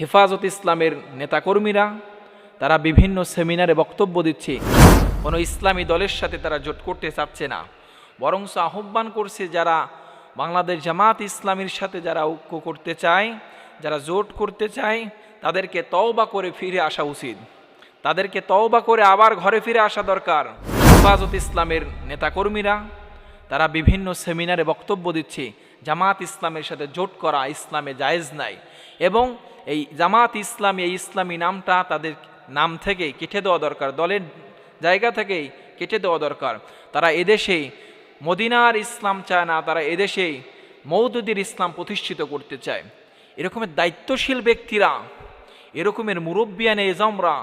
হেফাজত ইসলামের নেতাকর্মীরা তারা বিভিন্ন সেমিনারে বক্তব্য দিচ্ছে। কোনো ইসলামী দলের সাথে তারা জোট করতে চাচ্ছে না। বরং আহ্বান করছে যারা বাংলাদেশ জামাত ইসলামীর সাথে যারা ঐক্য করতে চায়, যারা জোট করতে চায়, তাদেরকে তওবা করে ফিরে আসা উচিত। তাদেরকে তওবা করে আবার ঘরে ফিরে আসা দরকার। হেফাজত ইসলামের নেতাকর্মীরা তারা বিভিন্ন সেমিনারে বক্তব্য দিচ্ছে, জামাত ইসলামের সাথে জোট করা ইসলামে জায়েজ নাই। এবং এই জামাত ইসলামী, এই ইসলামী নামটা তাদের নাম থেকে কেটে দেওয়া দরকার, দলের জায়গা থেকেই কেটে দেওয়া দরকার। তারা এদেশে মদিনার ইসলাম চায় না, তারা এদেশে মৌদুদির ইসলাম প্রতিষ্ঠিত করতে চায়। এরকমের দায়িত্বশীল ব্যক্তিরা, এরকমের মুরব্বিয়ান এজমরা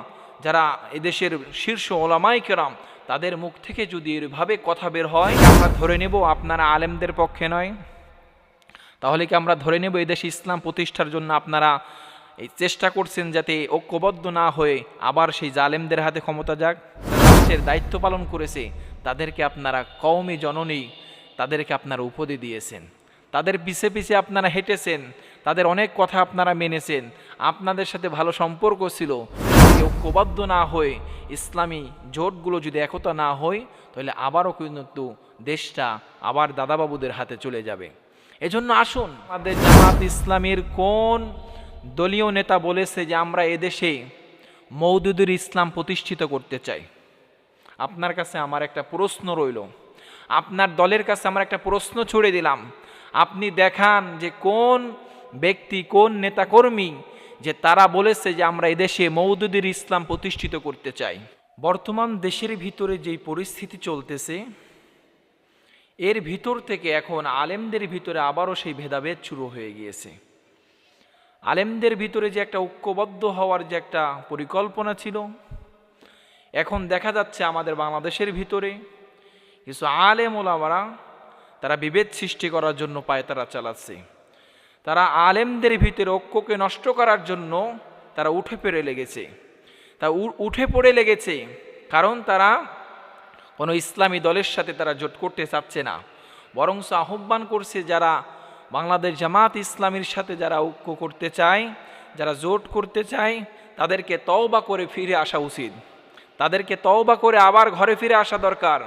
যারা এদেশের শীর্ষ ওলামাই কেরাম, তাদের মুখ থেকে যদি এভাবে কথা বের হয়, আমরা ধরে নেব আপনারা আলেমদের পক্ষে নয়। তাহলে কি আমরা ধরে নেব এদেশে ইসলাম প্রতিষ্ঠার জন্য আপনারা এই চেষ্টা করছেন যাতে ঐক্যবদ্ধ না হয়ে আবার সেই জালেমদের হাতে ক্ষমতা যাক। রাষ্ট্রের দায়িত্ব পালন করেছে, তাদেরকে আপনারা কওমি জননী, তাদেরকে আপনারা উপদে দিয়েছেন। তাদের পিছে পিছে আপনারা হেঁটেছেন, তাদের অনেক কথা আপনারা মেনেছেন, আপনাদের সাথে ভালো সম্পর্ক ছিল। ঐক্যবদ্ধ না হয়ে ইসলামী জোটগুলো যদি একতা না হয়, তাহলে আবারও কিন্তু দেশটা আবার দাদাবাবুদের হাতে চলে যাবে। এজন্য আসুন, আমাদের জামাত ইসলামের কোন দলীয় নেতা বলেছে যে আমরা এদেশে মৌদুদুর ইসলাম প্রতিষ্ঠিত করতে চাই। আপনার কাছে আমার একটা প্রশ্ন রইল। আপনার দলের কাছে আমার একটা প্রশ্ন ছুড়ে দিলাম। আপনি দেখান যে কোন ব্যক্তি, কোন নেতাকর্মী যে তারা বলেছে যে আমরা এদেশে মৌদুদির ইসলাম প্রতিষ্ঠিত করতে চাই। বর্তমান দেশের ভিতরে যেই পরিস্থিতি চলতেছে, এর ভিতর থেকে এখন আলেমদের ভিতরে আবারও সেই ভেদাভেদ শুরু হয়ে গিয়েছে। আলেমদের ভিতরে যে একটা ঐক্যবদ্ধ হওয়ার যে একটা পরিকল্পনা ছিল, এখন দেখা যাচ্ছে আমাদের বাংলাদেশের ভিতরে কিছু আলেম ওলামারা তারা বিভেদ সৃষ্টি করার জন্য পায়তারা চালাচ্ছে। তারা আলেমদের ভিতরে ঐক্যকে নষ্ট করার জন্য তারা উঠে পড়ে লেগেছে। তা উঠে পড়ে লেগেছে কারণ তারা কোনো ইসলামী দলের সাথে তারা জোট করতে চাচ্ছে না। বরং আহ্বান করছে যারা বাংলাদেশ জামাত ইসলামীর সাথে যারা ঐক্য করতে চায়, যারা জোট করতে চায়, তাদেরকে তওবা করে ফিরে আসা উচিত। তাদেরকে তওবা করে আবার ঘরে ফিরে আসা দরকার।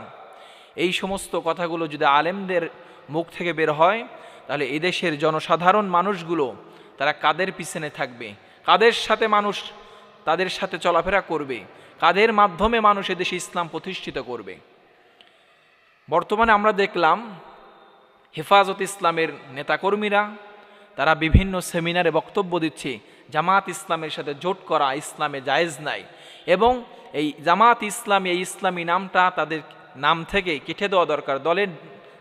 এই সমস্ত কথাগুলো যদি আলেমদের মুখ থেকে বের হয়, তাহলে এদেশের জনসাধারণ মানুষগুলো, তারা কাদের পিছনে থাকবে? কাদের সাথে মানুষ তাদের সাথে চলাফেরা করবে? কাদের মাধ্যমে মানুষ এদেশে ইসলাম প্রতিষ্ঠিত করবে? বর্তমানে আমরা দেখলাম হেফাজত ইসলামের নেতাকর্মীরা, তারা বিভিন্ন সেমিনারে বক্তব্য দিচ্ছে, জামাত ইসলামের সাথে জোট করা ইসলামে জায়েজ নাই। এবং এই জামাত ইসলামী, এই ইসলামী নামটা তাদের নাম থেকে কেটে দেওয়া দরকার, দলের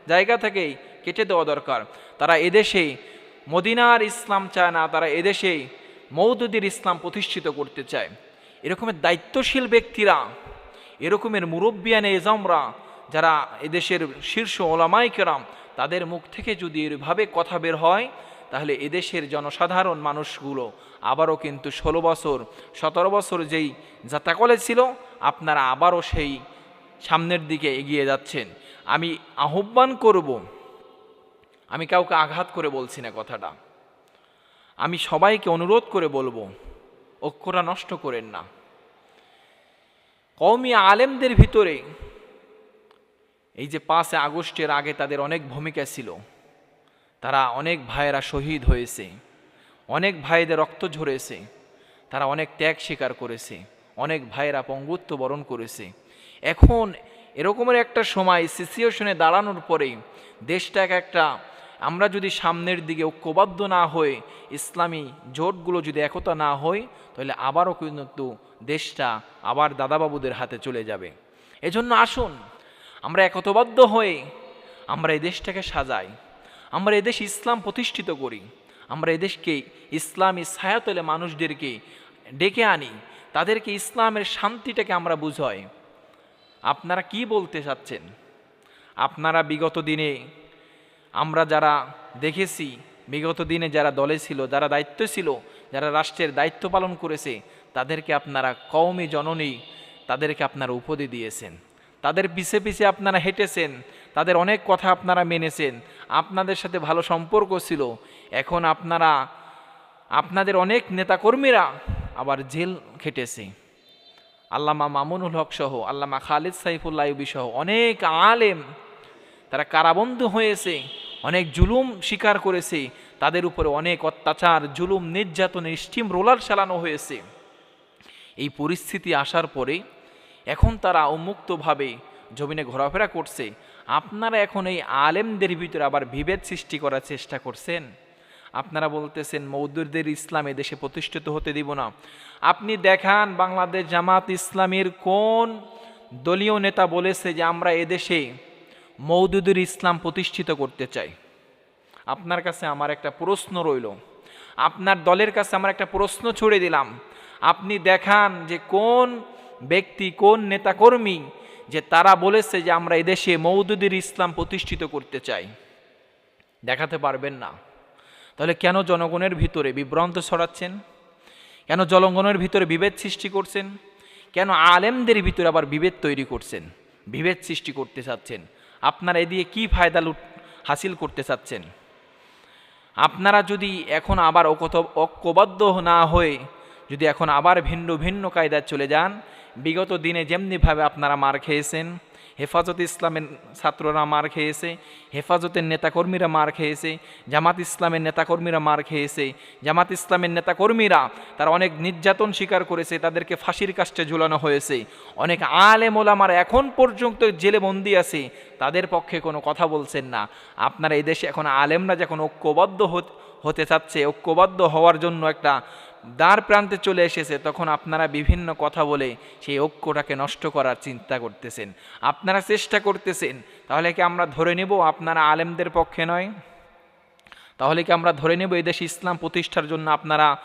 জায়গা থেকেই কেটে দেওয়া দরকার। তারা এদেশে মদিনার ইসলাম চায় না, তারা এদেশে মৌদুদির ইসলাম প্রতিষ্ঠিত করতে চায়। এরকমের দায়িত্বশীল ব্যক্তিরা, এরকমের মুরব্বিয়ান এজমরা, যারা এদেশের শীর্ষ ওলামাই কেরাম তাদের মুখ থেকে যদি এভাবে কথা বের হয়, তাহলে এদেশের জনসাধারণ মানুষগুলো আবারও কিন্তু ষোলো বছর, সতেরো বছর যেই যাতাকলে ছিল আপনারা আবারও সেই সামনের দিকে এগিয়ে যাচ্ছেন। আমি আহ্বান করব, আমি কাউকে আঘাত করে বলছি না কথাটা। আমি সবাইকে অনুরোধ করে বলব অক্ষরা নষ্ট করেন না। কওমি আলেমদের ভিতরে এই যে পাঁচে আগস্টের আগে তাদের অনেক ভূমিকা ছিল। তারা অনেক ভাইয়েরা শহীদ হয়েছে, অনেক ভাইদের রক্ত ঝরেছে, তারা অনেক ত্যাগ স্বীকার করেছে, অনেক ভাইয়েরা পঙ্গুত্ব বরণ করেছে। এখন এরকমের একটা সময়, সিচুয়েশনে দাঁড়ানোর পরেই দেশটাকে একটা, আমরা যদি সামনের দিকে ঐক্যবদ্ধ না হয়ে, ইসলামী জোটগুলো যদি একতা না হয়, তাহলে আবারও কিন্তু দেশটা আবার দাদাবাবুদের হাতে চলে যাবে। এজন্য আসুন আমরা একতবদ্ধ হয়ে আমরা এই দেশটাকে সাজাই। আমরা এদেশ ইসলাম প্রতিষ্ঠিত করি। আমরা এদেশকে ইসলামী ছায়াতলে মানুষদেরকে ডেকে আনি। তাদেরকে ইসলামের শান্তিটাকে আমরা বুঝাই। আপনারা কি বলতে চাচ্ছেন? আপনারা বিগত দিনে আমরা যারা দেখেছি, বিগত দিনে যারা দলে ছিল, যারা দায়িত্ব ছিল, যারা রাষ্ট্রের দায়িত্ব পালন করেছে, তাদেরকে আপনারা কওমি জননী, তাদেরকে আপনারা উপদে দিয়েছেন। তাদের পিছে পিছে আপনারা হেঁটেছেন, তাদের অনেক কথা আপনারা মেনেছেন, আপনাদের সাথে ভালো সম্পর্ক ছিল, এখন আপনারা, আপনাদের অনেক নেতাকর্মীরা আবার জেল খেটেছে। আল্লামা মামুনুল হক সহ, আল্লামা খালিদ সাইফুল্লাহ ইউবি সহ অনেক আলেম তারা কারাবন্ধ হয়েছে, অনেক জুলুম স্বীকার করেছে, তাদের উপরে অনেক অত্যাচার, জুলুম, নির্যাতনের স্টিম রোলার চালানো হয়েছে। এই পরিস্থিতি আসার পরে এখন তারা উন্মুক্তভাবে জমিনে ঘোরাফেরা করছে। আপনারা এখন এই আলেমদের ভিতরে আবার বিভেদ সৃষ্টি করার চেষ্টা করছেন। আপনারা বলতেছেন, মৌদুরদের ইসলাম দেশে প্রতিষ্ঠিত হতে দিব না। আপনি দেখান বাংলাদেশ জামাত ইসলামের কোন দলীয় নেতা বলেছে যে আমরা এদেশে মৌদুদের ইসলাম প্রতিষ্ঠিত করতে চাই। আপনার কাছে আমার একটা প্রশ্ন রইল। আপনার দলের কাছে আমার একটা প্রশ্ন ছুড়ে দিলাম। আপনি দেখান যে কোন ব্যক্তি কোন নেতাকর্মী যে তারা বলেছে যে আমরা এদেশে মৌদুদের ইসলাম প্রতিষ্ঠিত করতে চাই? দেখাতে পারবেন না। তাহলে কেন জনগণের ভিতরে বিভ্রান্ত ছড়াচ্ছেন? কেন জনগণের ভিতরে বিভেদ সৃষ্টি করছেন? কেন আলেমদের ভিতরে আবার বিভেদ তৈরি করছেন? বিভেদ সৃষ্টি করতে চাচ্ছেন। আপনারা এ দিয়ে কী ফায়দা লুট হাসিল করতে চাচ্ছেন? আপনারা যদি এখন আবার ঐক্যবদ্ধ না হয়ে যদি এখন আবার ভিন্ন ভিন্ন কায়দায় চলে যান, বিগত দিনে যেমনিভাবে আপনারা মার খেয়েছেন, হেফাজত ইসলামের ছাত্ররা মার খেয়েছে, হেফাজতের নেতাকর্মীরা মার খেয়েছে, জামাত ইসলামের নেতাকর্মীরা মার খেয়েছে, জামাত ইসলামের নেতাকর্মীরা তারা অনেক নির্যাতন স্বীকার করেছে, তাদেরকে ফাঁসির কাষ্টে ঝুলানো হয়েছে। অনেক আলেম ওলামার এখন পর্যন্ত জেলে বন্দি আছে, তাদের পক্ষে কোনো কথা বলছেন না। আপনারা এই দেশে এখন আলেমরা যখন ঐক্যবদ্ধ হতে চাচ্ছে, ঐক্যবদ্ধ হওয়ার জন্য একটা দ্বার প্রান্তে চলে এসেছে, তখন আপনারা বিভিন্ন কথা বলে সেই ঐক্যটাকে নষ্ট করার চিন্তা করতেছেন। আপনারা চেষ্টা করতেছেন, তাহলে কি আমরা ধরে নেব আপনারা আলেমদের পক্ষে নয়? তাহলে কি আমরা ধরে নেব এই দেশে ইসলাম প্রতিষ্ঠার জন্য আপনারা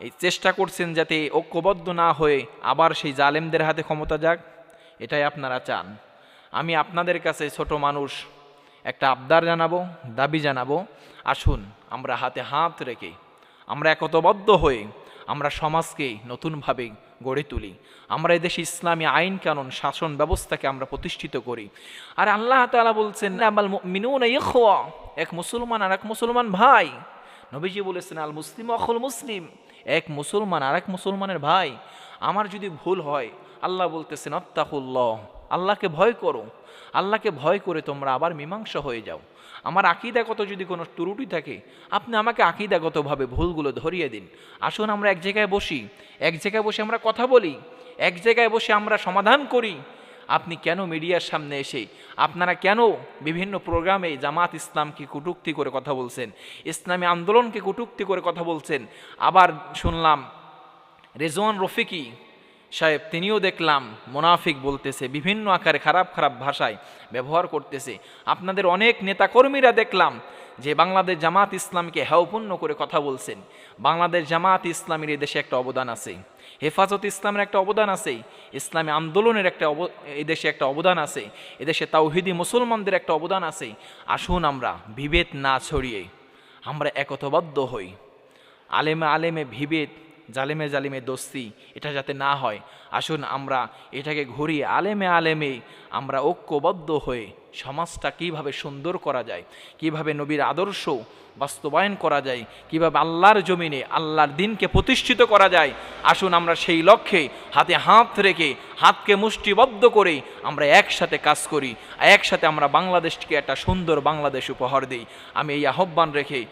এই চেষ্টা করছেন যাতে ঐক্যবদ্ধ না হয়ে আবার সেই জালেমদের হাতে ক্ষমতা যাক? এটাই আপনারা চান। আমি আপনাদের কাছে ছোট মানুষ, একটা আবদার জানাব, দাবি জানাব। আসুন, আমরা হাতে হাত রেখে আমরা একতবদ্ধ হয়ে আমরা সমাজকে নতুনভাবে গড়ে তুলি। আমরা এদেশে ইসলামী আইন কানুন, শাসন ব্যবস্থাকে আমরা প্রতিষ্ঠিত করি। আর আল্লাহ তাআলা বলছেন আমাল মিনুন এক মুসলমান আর এক মুসলমান ভাই। নবীজি বলেছেন, আল মুসলিম অখল মুসলিম। এক মুসলমান আর এক মুসলমানের ভাই। আমার যদি ভুল হয়, আল্লাহ বলতেছেন অত্তাকুল্লাহ আল্লাহকে ভয় করো। আল্লাহকে ভয় করে তোমরা আবার মীমাংসা হয়ে যাও। আমার আকিদাগত যদি কোনো ত্রুটি থাকে, আপনি আমাকে আকিদাগতভাবে ভুলগুলো ধরিয়ে দিন। আসুন আমরা এক জায়গায় বসি। এক জায়গায় বসে আমরা কথা বলি। এক জায়গায় বসে আমরা সমাধান করি। আপনি কেন মিডিয়ার সামনে এসে, আপনারা কেন বিভিন্ন প্রোগ্রামে জামাত ইসলামকে কটূক্তি করে কথা বলছেন, ইসলামী আন্দোলনকে কটূক্তি করে কথা বলছেন? আবার শুনলাম, রেজওয়ান রফিকি সাহেব, তিনিও দেখলাম মোনাফিক বলতেছে, বিভিন্ন আকারে খারাপ খারাপ ভাষায় ব্যবহার করতেছে। আপনাদের অনেক নেতাকর্মীরা দেখলাম যে বাংলাদেশ জামাত ইসলামকে হেয়পূর্ণ করে কথা বলছেন। বাংলাদেশ জামাত ইসলামের এই দেশে একটা অবদান আছে। হেফাজত ইসলামের একটা অবদান আছে। ইসলামী আন্দোলনের একটা অব এই দেশে একটা অবদান আছে। এদেশে তাওহিদি মুসলমানদের একটা অবদান আছে। আসুন আমরা বিভেদ না ছড়িয়ে, আমরা একতবদ্ধ হই। আলেমে আলেমে বিভেদ জালেমে জালিমে দোস্তি, এটা যাতে না হয়। আসুন আমরা এটাকে ঘুরিয়ে আলেমে আলেমে আমরা ঐক্যবদ্ধ হয়ে সমাজটা কীভাবে সুন্দর করা যায়, কীভাবে নবীর আদর্শ বাস্তবায়ন করা যায়, কীভাবে আল্লাহর জমিনে আল্লাহর দিনকে প্রতিষ্ঠিত করা যায়, আসুন আমরা সেই লক্ষ্যে হাতে হাত রেখে হাতকে মুষ্টিবদ্ধ করে আমরা একসাথে কাজ করি, একসাথে আমরা বাংলাদেশকে একটা সুন্দর বাংলাদেশ উপহার দিই। আমি এই আহ্বান রেখে